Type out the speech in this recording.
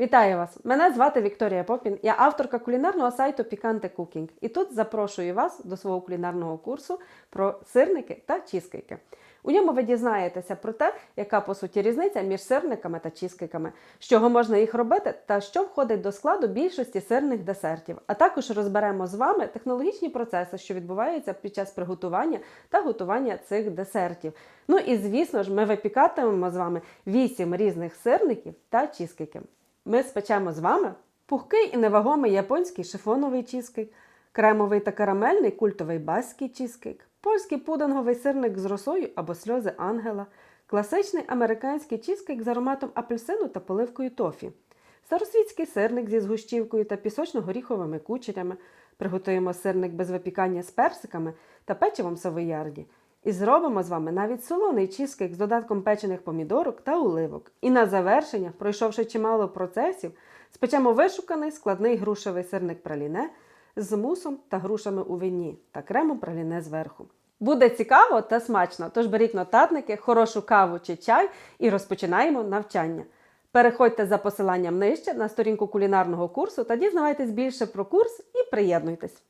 Вітаю вас! Мене звати Вікторія Попін. Я авторка кулінарного сайту Picante Cooking. І тут запрошую вас до свого кулінарного курсу про сирники та чізкейки. У ньому ви дізнаєтеся про те, яка по суті різниця між сирниками та чізкейками, з чого можна їх робити та що входить до складу більшості сирних десертів. А також розберемо з вами технологічні процеси, що відбуваються під час приготування та готування цих десертів. Ну і звісно ж, ми випікатимемо з вами 8 різних сирників та чізкейків. Ми спечемо з вами пухкий і невагомий японський шифоновий чізкейк, кремовий та карамельний культовий баский чізкейк, польський пудинговий сирник з росою або сльози ангела, класичний американський чізкейк з ароматом апельсину та поливкою тофі, старосвітський сирник зі згущівкою та пісочно-горіховими кучерями. Приготуємо сирник без випікання з персиками та печивом савоярді. І зробимо з вами навіть солоний чізкейк з додатком печених помідорок та оливок. І на завершення, пройшовши чимало процесів, спечемо вишуканий складний грушевий сирник праліне з мусом та грушами у вині та кремом праліне зверху. Буде цікаво та смачно, тож беріть нотатники, хорошу каву чи чай і розпочинаємо навчання. Переходьте за посиланням нижче на сторінку кулінарного курсу та дізнавайтесь більше про курс і приєднуйтесь.